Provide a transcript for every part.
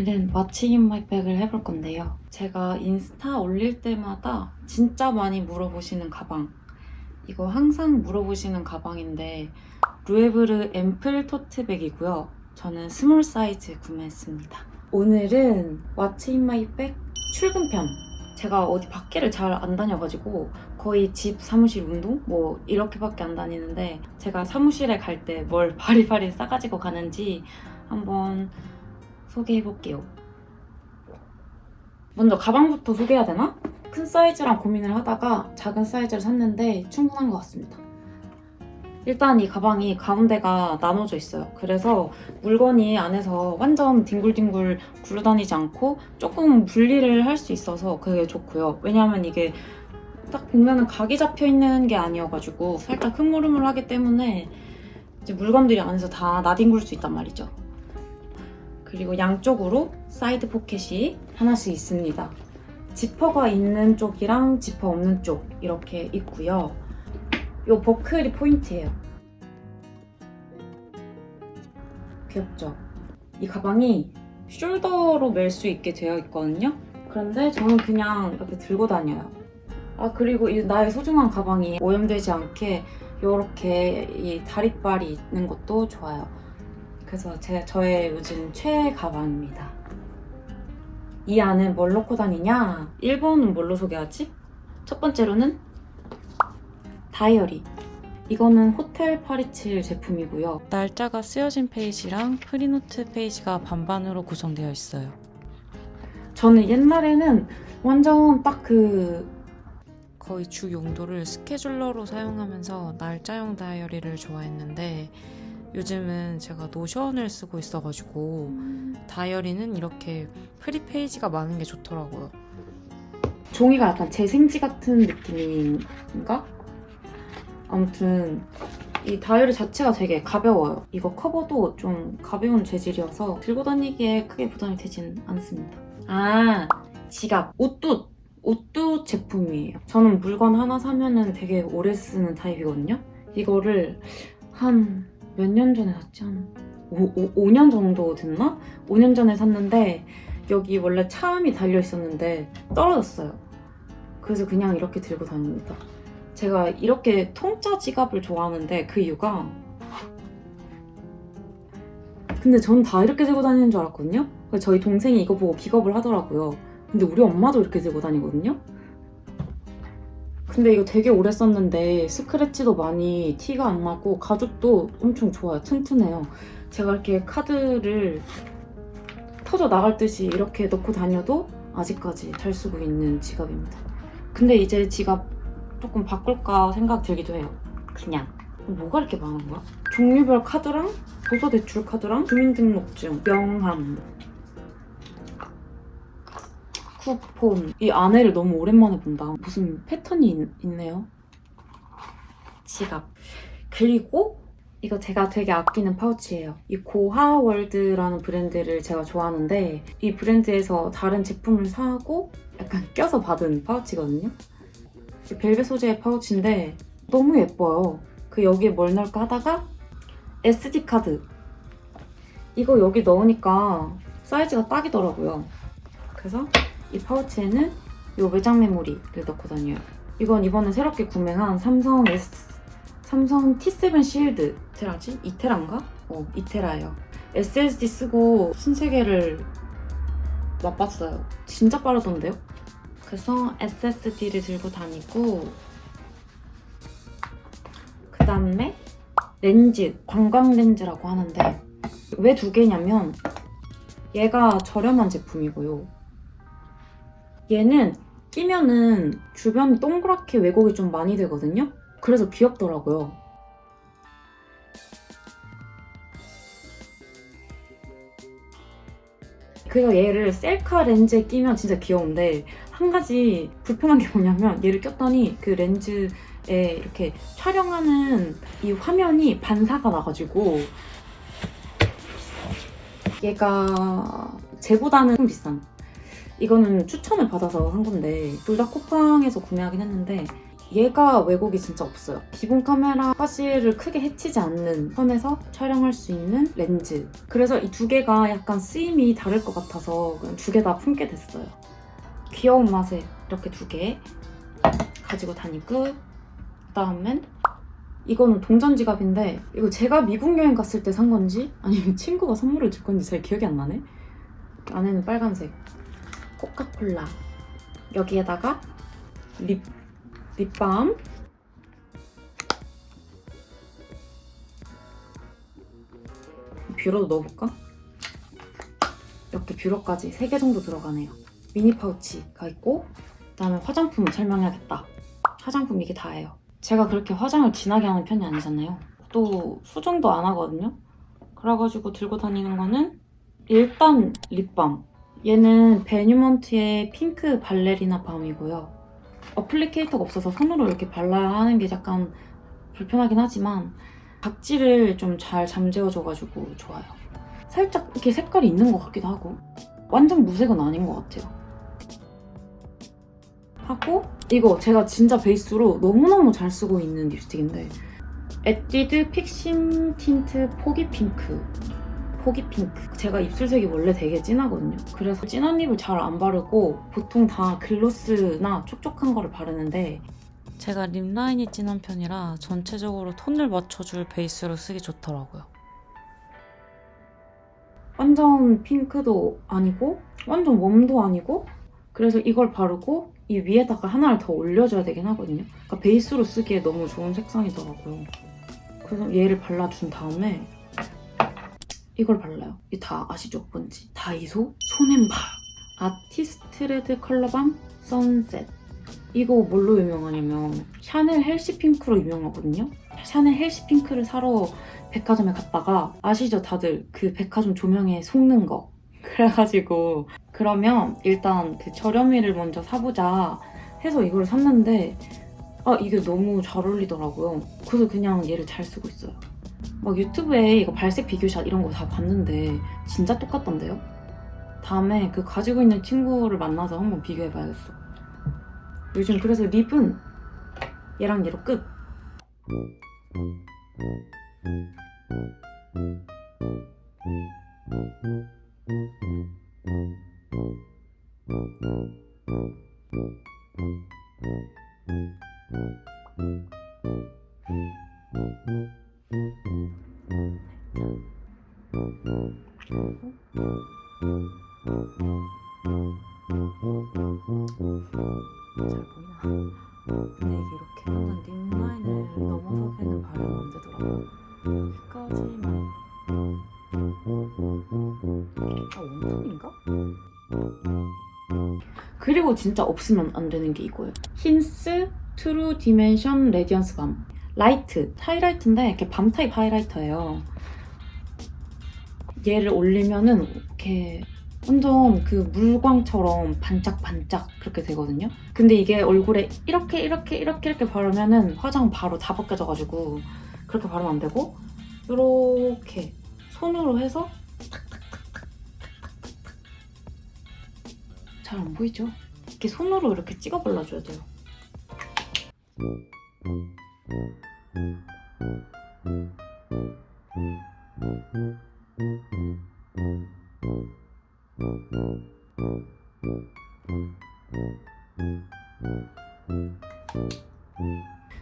오늘은 my bag을 해볼 건데요. 제가 인스타 올릴 때마다 진짜 많이 물어보시는 가방. 이거 항상 물어보시는 가방인데 루에브르 앰플 토트백이고요. 저는 스몰 사이즈 구매했습니다. 오늘은 my bag 출근편. 제가 어디 밖에를 잘 안 다녀가지고 거의 집 사무실 운동 뭐 이렇게밖에 안 다니는데 제가 사무실에 갈 때 뭘 바리바리 싸가지고 가는지 한번 소개해 볼게요. 먼저 가방부터 소개해야 되나? 큰 사이즈랑 고민을 하다가 작은 사이즈를 샀는데 충분한 것 같습니다. 일단 이 가방이 가운데가 나눠져 있어요. 그래서 물건이 안에서 완전 뒹굴뒹굴 굴러다니지 않고 조금 분리를 할 수 있어서 그게 좋고요. 왜냐하면 이게 딱 보면은 각이 잡혀 있는 게 아니어가지고 살짝 흐물흐물하기 때문에 이제 물건들이 안에서 다 나뒹굴 수 있단 말이죠. 그리고 양쪽으로 사이드 포켓이 하나씩 있습니다. 지퍼가 있는 쪽이랑 지퍼 없는 쪽 이렇게 있고요. 이 버클이 포인트예요. 귀엽죠? 이 가방이 숄더로 멜 수 있게 되어 있거든요. 그런데 저는 그냥 이렇게 들고 다녀요. 아 그리고 이 나의 소중한 가방이 오염되지 않게 이렇게 이 다리빨이 있는 것도 좋아요. 그래서 제 저의 요즘 최애 가방입니다. 이 안에 뭘 넣고 다니냐? 1번은 뭘로 소개하지? 첫 번째로는 다이어리. 이거는 호텔 파리츠 제품이고요. 날짜가 쓰여진 페이지랑 프리노트 페이지가 반반으로 구성되어 있어요. 저는 옛날에는 완전 딱그 거의 주 용도를 스케줄러로 사용하면서 날짜형 다이어리를 좋아했는데 요즘은 제가 노션을 쓰고 있어가지고 다이어리는 이렇게 프리 페이지가 많은 게 좋더라고요. 종이가 약간 제 생지 같은 느낌인가? 아무튼 이 다이어리 자체가 되게 가벼워요. 이거 커버도 좀 가벼운 재질이어서 들고 다니기에 크게 부담이 되진 않습니다. 아, 지갑. 옷도 옷도 제품이에요. 저는 물건 하나 사면은 되게 오래 쓰는 타입이거든요. 이거를 한 몇 년 전에 샀지? 한 5, 5 년 정도 됐나? 5년 전에 샀는데 여기 원래 차음이 달려 있었는데 떨어졌어요. 그래서 그냥 이렇게 들고 다닙니다. 제가 이렇게 통짜 지갑을 좋아하는데 그 이유가 근데 전 다 이렇게 들고 다니는 줄 알았거든요. 저희 동생이 이거 보고 비겁을 하더라고요. 근데 우리 엄마도 이렇게 들고 다니거든요. 근데 이거 되게 오래 썼는데 스크래치도 많이 티가 안 나고 가죽도 엄청 좋아요. 튼튼해요. 제가 이렇게 카드를 터져 나갈 듯이 이렇게 넣고 다녀도 아직까지 잘 쓰고 있는 지갑입니다. 근데 이제 지갑 조금 바꿀까 생각 들기도 해요. 그냥. 뭐가 이렇게 많은 거야? 종류별 카드랑 도서 대출 카드랑 주민등록증, 명함, 쿠폰. 이 안에를 너무 오랜만에 본다. 무슨 패턴이 있, 있네요. 지갑. 그리고 이거 제가 되게 아끼는 파우치예요. 이 고하월드라는 브랜드를 제가 좋아하는데 이 브랜드에서 다른 제품을 사고 약간 껴서 받은 파우치거든요. 이 벨벳 소재의 파우치인데 너무 예뻐요. 그 여기에 뭘 넣을까 하다가 SD 카드. 이거 여기 넣으니까 사이즈가 딱이더라고요. 그래서 이 파우치에는 이 외장 메모리를 다녀요. 이건 이번에 새롭게 구매한 삼성 S 삼성 T7 실드 테라지? 이테라인가? 어, 이테라예요. SSD 쓰고 신세계를 맛봤어요. 진짜 빠르던데요? 그래서 SSD를 들고 다니고 그 다음에 렌즈, 관광 렌즈라고 하는데 왜 두 개냐면 얘가 저렴한 제품이고요. 얘는 끼면은 주변 동그랗게 왜곡이 좀 많이 되거든요. 그래서 귀엽더라고요. 그래서 얘를 셀카 렌즈에 끼면 진짜 귀여운데 한 가지 불편한 게 뭐냐면 얘를 꼈더니 그 렌즈에 이렇게 촬영하는 이 화면이 반사가 나가지고 얘가 쟤보다는 좀 비싼 이거는 추천을 받아서 한 건데 둘 다 쿠팡에서 구매하긴 했는데 얘가 왜곡이 진짜 없어요. 기본 카메라 화질을 크게 해치지 않는 선에서 촬영할 수 있는 렌즈. 그래서 이 두 개가 약간 쓰임이 다를 것 같아서 두개 다 품게 됐어요. 귀여운 맛에 이렇게 두 개 가지고 다니고 그다음엔 이거는 동전 지갑인데 이거 제가 미국 여행 갔을 때 산 건지 아니면 친구가 선물을 줄 건지 잘 기억이 안 나네. 안에는 빨간색 코카콜라 여기에다가 립 립밤 뷰러도 넣어볼까? 이렇게 뷰러까지 3개 정도 들어가네요. 미니 파우치가 있고 그다음에 화장품 설명해야겠다. 화장품 이게 다예요. 제가 그렇게 화장을 진하게 하는 편이 아니잖아요. 또 수정도 안 하거든요. 그래가지고 들고 다니는 거는 일단 립밤. 얘는 베뉴먼트의 핑크 발레리나 밤이고요. 어플리케이터가 없어서 손으로 이렇게 발라야 하는 게 약간 불편하긴 하지만 각질을 좀 잘 잠재워줘가지고 좋아요. 살짝 이렇게 색깔이 있는 것 같기도 하고 완전 무색은 아닌 것 같아요. 하고 이거 제가 진짜 베이스로 너무너무 잘 쓰고 있는 립스틱인데 에뛰드 픽신 틴트 포기 핑크 포기 핑크 제가 입술색이 원래 되게 진하거든요 그래서 진한 립을 잘 안 바르고 보통 다 글로스나 촉촉한 거를 바르는데 제가 립 라인이 진한 편이라 전체적으로 톤을 맞춰줄 베이스로 쓰기 좋더라고요 완전 핑크도 아니고 완전 웜도 아니고 그래서 이걸 바르고 이 위에다가 하나를 더 올려줘야 되긴 하거든요. 그러니까 베이스로 쓰기에 너무 좋은 색상이더라고요. 그래서 얘를 발라준 다음에 이걸 발라요. 이다 아시죠? 뭔지. 다이소 손앤바 아티스트 레드 컬러밤 선셋 이거 뭘로 유명하냐면 샤넬 헬시 핑크로 유명하거든요. 샤넬 헬시 핑크를 사러 백화점에 갔다가 아시죠? 다들 그 백화점 조명에 속는 거. 그래가지고 그러면 일단 그 저렴이를 먼저 사보자 해서 이걸 샀는데 아 이게 너무 잘 어울리더라고요. 그래서 그냥 얘를 잘 쓰고 있어요. 막 유튜브에 이거 발색 비교샷 이런 거 다 봤는데 진짜 똑같던데요? 다음에 그 가지고 있는 친구를 만나서 한번 비교해봐야겠어. 요즘 그래서 립은 얘랑 얘로 끝. 근데 이게 이렇게 완전 립라인을 넘어서게는 바르면 안 되더라고요. 여기까지만. 아, 원톤인가? 그리고 진짜 없으면 안 되는 게 이거예요. 힌스 트루 디멘션 레디언스 밤. 라이트, 하이라이트인데 이렇게 밤 타입 하이라이터예요. 얘를 올리면은 이렇게 완전 그 물광처럼 반짝반짝 그렇게 되거든요. 근데 이게 얼굴에 이렇게 이렇게 이렇게 이렇게 바르면은 화장 바로 다 벗겨져가지고 그렇게 바르면 안 되고 이렇게 손으로 해서 잘 안 보이죠? 이렇게 손으로 이렇게 찍어 발라줘야 돼요.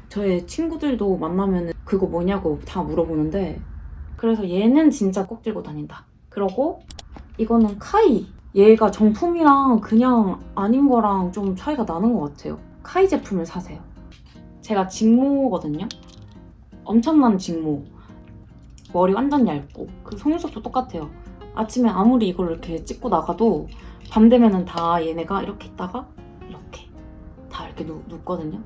저의 친구들도 만나면 그거 뭐냐고 다 물어보는데 그래서 얘는 진짜 꼭 들고 다닌다. 그러고 이거는 카이. 얘가 정품이랑 그냥 아닌 거랑 좀 차이가 나는 것 같아요. 카이 제품을 사세요. 제가 직모거든요. 엄청난 직모. 머리 완전 얇고 그 속눈썹도 똑같아요. 아침에 아무리 이걸 이렇게 찍고 나가도 밤 되면은 다 얘네가 이렇게 있다가 이렇게 다 이렇게 눕, 눕거든요.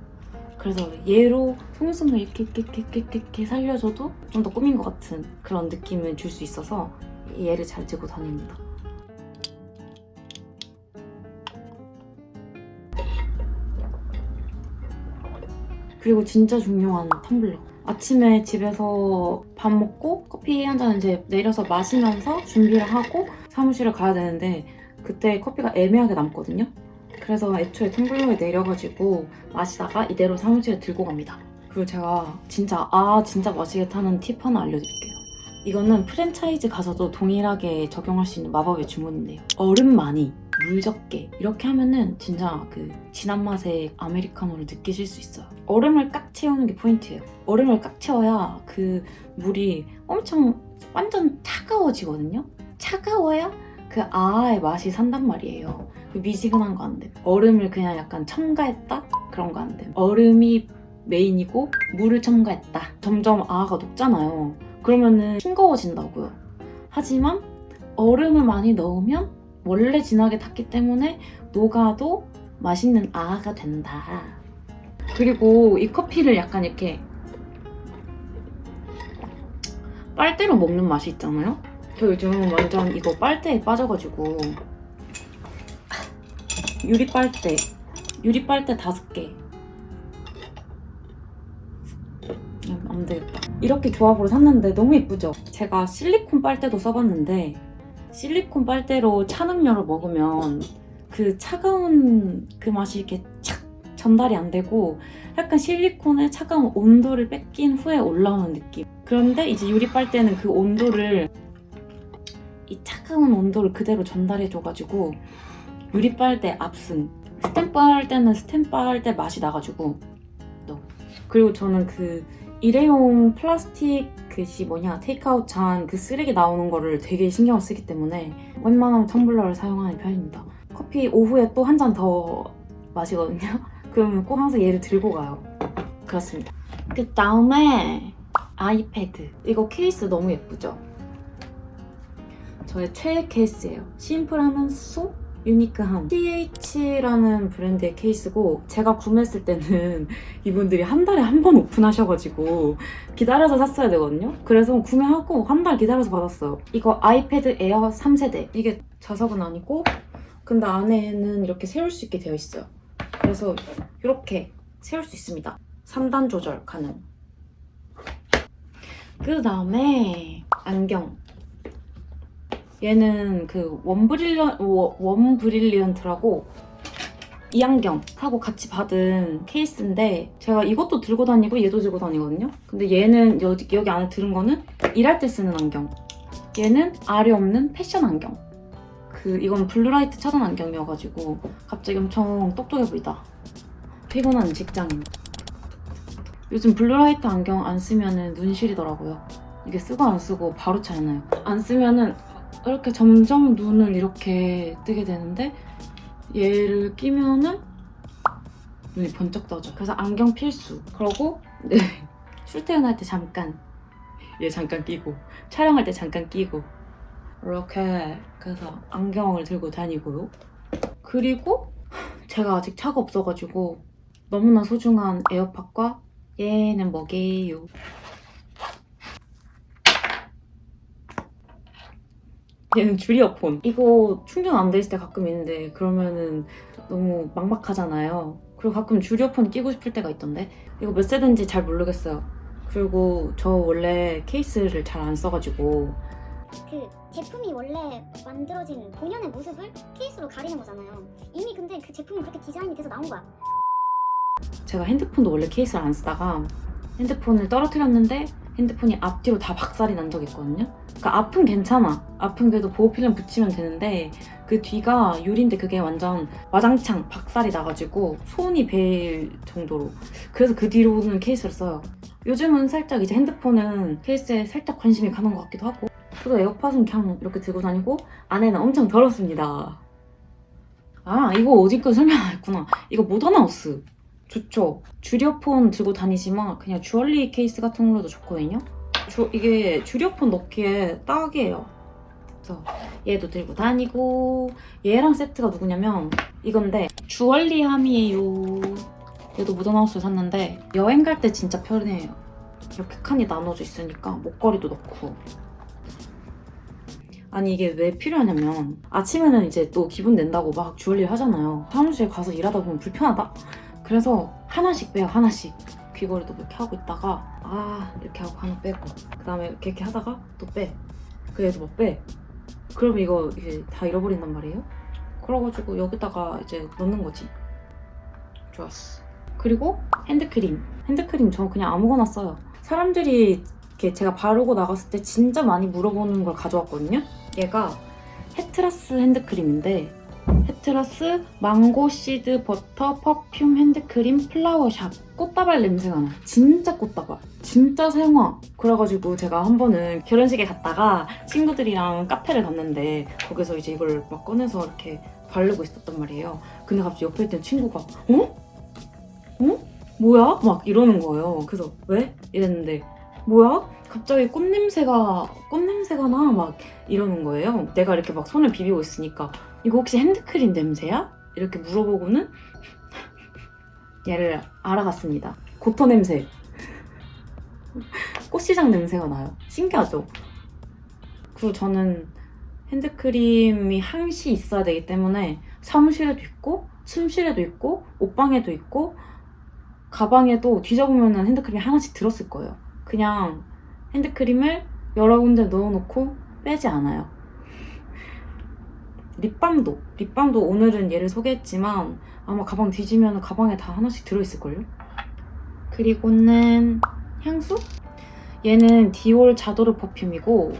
그래서 얘로 속눈썹을 이렇게 이렇게 이렇게 이렇게, 이렇게 살려줘도 좀 더 꾸민 것 같은 그런 느낌을 줄 수 있어서 얘를 잘 들고 다닙니다. 그리고 진짜 중요한 텀블러. 아침에 집에서 밥 먹고 커피 한 잔 이제 내려서 마시면서 준비를 하고 사무실을 가야 되는데 그때 커피가 애매하게 남거든요. 그래서 애초에 텀블러에 내려가지고 마시다가 이대로 사무실에 들고 갑니다. 그리고 제가 진짜 아 진짜 마시겠다 하는 팁 하나 알려드릴게요. 이거는 프랜차이즈 가서도 동일하게 적용할 수 있는 마법의 주문인데요. 얼음 많이, 물 적게 이렇게 하면은 진짜 그 진한 맛의 아메리카노를 느끼실 수 있어요. 얼음을 꽉 채우는 게 포인트예요. 얼음을 꽉 채워야 그 물이 엄청 완전 차가워지거든요. 차가워야 그 아의 맛이 산단 말이에요. 그 미지근한 거 안 돼. 얼음을 그냥 약간 첨가했다? 그런 거 안 돼. 얼음이 메인이고 물을 첨가했다. 점점 아가 녹잖아요. 그러면은 싱거워진다고요. 하지만 얼음을 많이 넣으면 원래 진하게 탔기 때문에 녹아도 맛있는 아가 된다. 그리고 이 커피를 약간 이렇게 빨대로 먹는 맛이 있잖아요. 저 요즘 완전 이거 빨대에 빠져가지고 유리 빨대, 유리 빨대 다섯 개. 음, 안 되겠다. 이렇게 조합으로 샀는데 너무 예쁘죠? 제가 실리콘 빨대도 써봤는데 실리콘 빨대로 찬 음료를 먹으면 그 차가운 그 맛이 이렇게 착 전달이 안 되고 약간 실리콘의 차가운 온도를 뺏긴 후에 올라오는 느낌. 그런데 이제 유리 빨대는 그 온도를 이 차가운 온도를 그대로 전달해줘가지고 유리 빨대 압승. 때는 스탬프 할때 맛이 나가지고 너. 그리고 저는 그 일회용 플라스틱 그시 뭐냐 테이크아웃 잔 그 쓰레기 나오는 거를 되게 신경을 쓰기 때문에 웬만하면 텀블러를 사용하는 편입니다. 커피 오후에 또 한 잔 더 마시거든요. 그러면 꼭 항상 얘를 들고 가요. 그렇습니다. 그 다음에 아이패드. 이거 케이스 너무 예쁘죠? 저의 최애 케이스예요. 심플하면서 유니크함. TH라는 브랜드의 케이스고 제가 구매했을 때는 이분들이 한 달에 한 번 오픈하셔가지고 기다려서 샀어야 되거든요. 그래서 구매하고 한 달 기다려서 받았어요. 이거 아이패드 에어 3세대. 이게 자석은 아니고 근데 안에는 이렇게 세울 수 있게 되어 있어요. 그래서 이렇게 세울 수 있습니다. 3단 조절 가능. 그 다음에 안경. 얘는 그 원브릴리언 워- 원브릴리언트라고 이 안경 하고 같이 받은 케이스인데 제가 이것도 들고 다니고 얘도 들고 다니거든요. 근데 얘는 여기, 여기 안에 들은 거는 일할 때 쓰는 안경. 얘는 알이 없는 패션 안경. 그 이건 블루라이트 차단 안경이어가지고 갑자기 엄청 똑똑해 보이다. 피곤한 직장인. 요즘 블루라이트 안경 안 쓰면은 눈 시리더라고요. 이게 쓰고 안 쓰고 바로 차이 나요. 안 쓰면은 이렇게 점점 눈을 이렇게 뜨게 되는데 얘를 끼면은 눈이 번쩍 떠져. 그래서 안경 필수. 그러고 네, 출퇴근할 때 잠깐 얘 잠깐 끼고 촬영할 때 잠깐 끼고 이렇게 그래서 안경을 들고 다니고요. 그리고 제가 아직 차가 없어가지고 너무나 소중한 에어팟과 얘는 뭐게요? 얘는 줄 이어폰. 이거 충전 안 돼 있을 때 가끔 있는데 그러면은 너무 막막하잖아요. 그리고 가끔 줄 이어폰 끼고 싶을 때가 있던데 이거 몇 세대인지 잘 모르겠어요. 그리고 저 원래 케이스를 잘 안 써가지고 그 제품이 원래 만들어진 본연의 모습을 케이스로 가리는 거잖아요. 이미 근데 그 제품은 그렇게 디자인이 돼서 나온 거야. 제가 핸드폰도 원래 케이스를 안 쓰다가 핸드폰을 떨어뜨렸는데 핸드폰이 앞뒤로 다 박살이 난 적이 있거든요. 그러니까 앞은 괜찮아. 앞은 그래도 보호필름 붙이면 되는데 그 뒤가 유리인데 그게 완전 와장창 박살이 나가지고 손이 베일 정도로. 그래서 그 뒤로는 케이스를 써요. 요즘은 살짝 이제 핸드폰은 케이스에 살짝 관심이 가는 것 같기도 하고. 저도 에어팟은 그냥 이렇게 들고 다니고 안에는 엄청 더럽습니다. 아 이거 어디까지 설명 안 했구나. 이거 모더나우스. 좋죠. 주리어폰 들고 다니지만 그냥 주얼리 케이스 같은 걸로도 좋거든요. 주, 이게 주리어폰 넣기에 딱이에요. 그래서 얘도 들고 다니고 얘랑 세트가 누구냐면 이건데 주얼리 함이에요. 얘도 모던하우스 샀는데 여행 갈 때 진짜 편해요. 이렇게 칸이 나눠져 있으니까 목걸이도 넣고 아니 이게 왜 필요하냐면 아침에는 이제 또 기분 낸다고 막 주얼리 하잖아요. 사무실 가서 일하다 보면 불편하다? 그래서 하나씩 빼요 하나씩 귀걸이도 이렇게 하고 있다가 아 이렇게 하고 하나 빼고 그 다음에 이렇게, 이렇게 하다가 또빼 그래도 뭐빼 그럼 이거 이제 다 잃어버린단 말이에요 그래가지고 여기다가 이제 넣는 거지. 좋았어. 그리고 핸드크림. 핸드크림 저 그냥 아무거나 써요. 사람들이 이렇게 제가 바르고 나갔을 때 진짜 많이 물어보는 걸 가져왔거든요. 얘가 헤트라스 핸드크림인데 헤트라스 망고 시드 버터 퍼퓸 핸드크림 플라워샵 꽃다발 냄새가 나. 진짜 꽃다발. 진짜 사용하. 그래가지고 제가 한 번은 결혼식에 갔다가 친구들이랑 카페를 갔는데 거기서 이제 이걸 막 꺼내서 이렇게 바르고 있었단 말이에요. 근데 갑자기 옆에 있던 친구가 어? 어? 뭐야? 막 이러는 거예요. 그래서 왜? 이랬는데 뭐야? 갑자기 꽃냄새가 꽃냄새가 나 막 이러는 거예요. 내가 이렇게 막 손을 비비고 있으니까 이거 혹시 핸드크림 냄새야? 이렇게 물어보고는 얘를 알아갔습니다. 고토 냄새. 꽃시장 냄새가 나요. 신기하죠? 그리고 저는 핸드크림이 항시 있어야 되기 때문에 사무실에도 있고 침실에도 있고 옷방에도 있고 가방에도 뒤져보면 핸드크림이 하나씩 들었을 거예요. 그냥 핸드크림을 여러 군데 넣어놓고 빼지 않아요. 립밤도 립밤도 오늘은 얘를 소개했지만 아마 가방 뒤지면 가방에 다 하나씩 들어있을걸요? 그리고는 향수? 얘는 디올 자도르 퍼퓸이고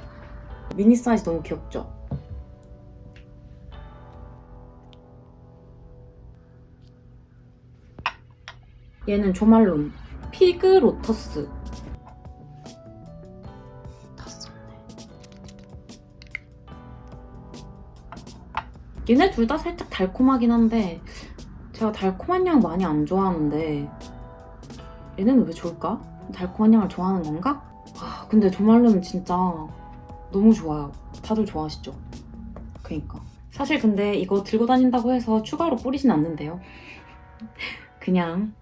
미니 사이즈 너무 귀엽죠? 얘는 조말론 피그 로터스 얘네 둘 다 살짝 달콤하긴 한데 제가 달콤한 향 많이 안 좋아하는데 얘네는 왜 좋을까? 달콤한 향을 좋아하는 건가? 아 근데 조말론은 진짜 너무 좋아요 다들 좋아하시죠? 그니까 사실 근데 이거 들고 다닌다고 해서 추가로 뿌리진 않는데요 그냥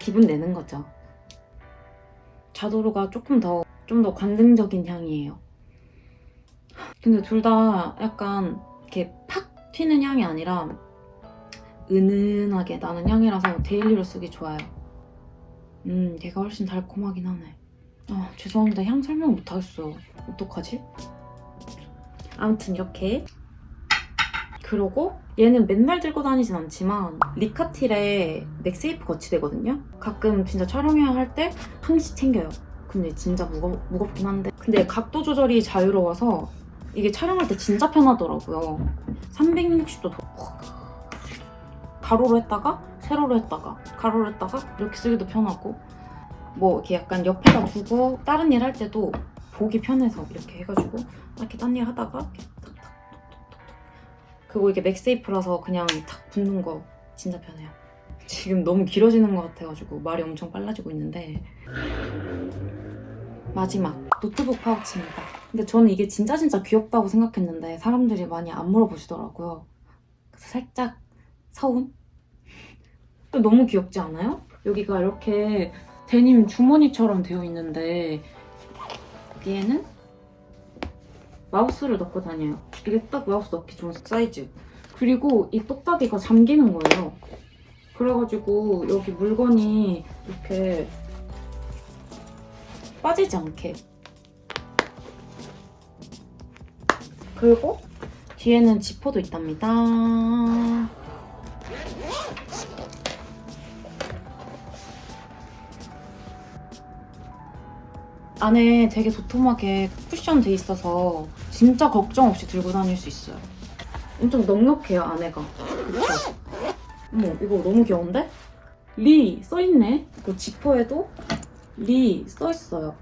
기분 내는 거죠. 자도르가 조금 더, 좀 더 관능적인 향이에요. 근데 둘 다 약간 이렇게 팍 튀는 향이 아니라 은은하게 나는 향이라서 데일리로 쓰기 좋아요. 음, 얘가 훨씬 달콤하긴 하네. 아, 죄송합니다. 향 설명 못하겠어요. 어떡하지? 아무튼 이렇게. 그러고 얘는 맨날 들고 다니진 않지만 리카틸에 맥세이프 거치대거든요. 가끔 진짜 촬영해야 할 때 항시 챙겨요. 근데 진짜 무거, 무겁긴 한데 근데 각도 조절이 자유로워서 이게 촬영할 때 진짜 편하더라고요. 360도 가로로 했다가 세로로 했다가 가로로 했다가 이렇게 쓰기도 편하고 뭐 이렇게 약간 옆에다 두고 다른 일 할 때도 보기 편해서 이렇게 해가지고 이렇게 딴 일 하다가 이렇게 탁탁탁탁탁 그리고 이게 맥세이프라서 그냥 탁 붙는 거 진짜 편해요. 지금 너무 길어지는 것 같아가지고 말이 엄청 빨라지고 있는데 마지막 노트북 파우치입니다. 근데 저는 이게 진짜 진짜 귀엽다고 생각했는데 사람들이 많이 안 물어보시더라고요. 그래서 살짝 서운? 또 너무 귀엽지 않아요? 여기가 이렇게 데님 주머니처럼 되어 있는데 여기에는 마우스를 넣고 다녀요. 이게 딱 마우스 넣기 좋은 사이즈. 그리고 이 똑딱이가 잠기는 거예요. 그래가지고 여기 물건이 이렇게 빠지지 않게. 그리고 뒤에는 지퍼도 있답니다. 안에 되게 도톰하게 쿠션 돼 있어서 진짜 걱정 없이 들고 다닐 수 있어요. 엄청 넉넉해요 안에가. 그쵸? 어머 이거 너무 귀여운데? 리 써있네. 그 지퍼에도 리 써있어요.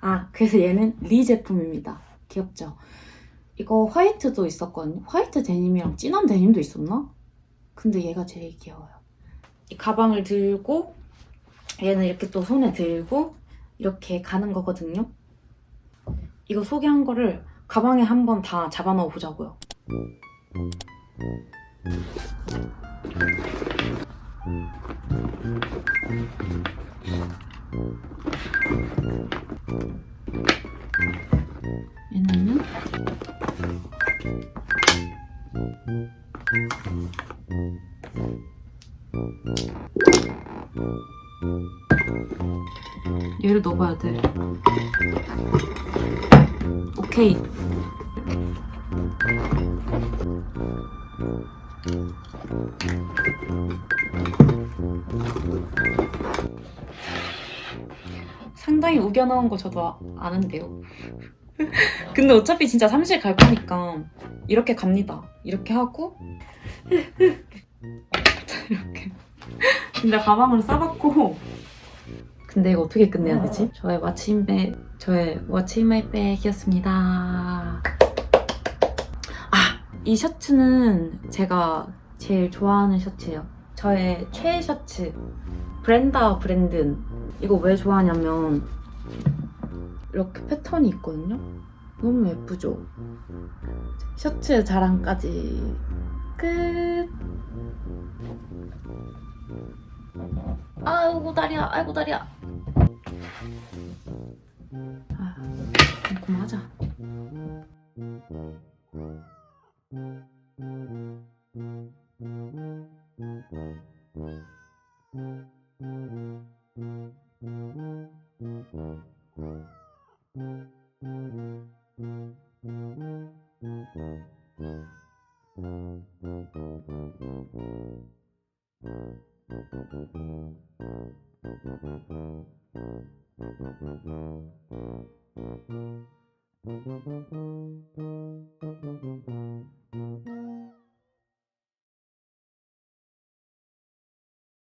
아 그래서 얘는 리 제품입니다. 귀엽죠? 이거 화이트도 있었거든요. 화이트 데님이랑 진한 데님도 있었나? 근데 얘가 제일 귀여워요. 이 가방을 들고 얘는 이렇게 또 손에 들고 이렇게 가는 거거든요. 이거 소개한 거를 가방에 한번 다 잡아 넣어 보자고요. 얘를 넣어봐야 돼. 오케이. 상당히 우겨 넣은 거 저도 아- 아는데요. 근데 어차피 진짜 사무실 갈 거니까 이렇게 갑니다. 이렇게 하고 이렇게 진짜 가방을 싸봤고 근데 이거 어떻게 끝내야 되지? 저의 마침백 저의 워치마이 백이었습니다. 아! 이 셔츠는 제가 제일 좋아하는 셔츠예요. 저의 최애 셔츠 브랜다 브랜든 이거 왜 좋아하냐면 이렇게 패턴이 있거든요. 너무 예쁘죠? 셔츠 자랑까지 끝. 아이고 다리야, 아이고 다리야. 아, 그만하자.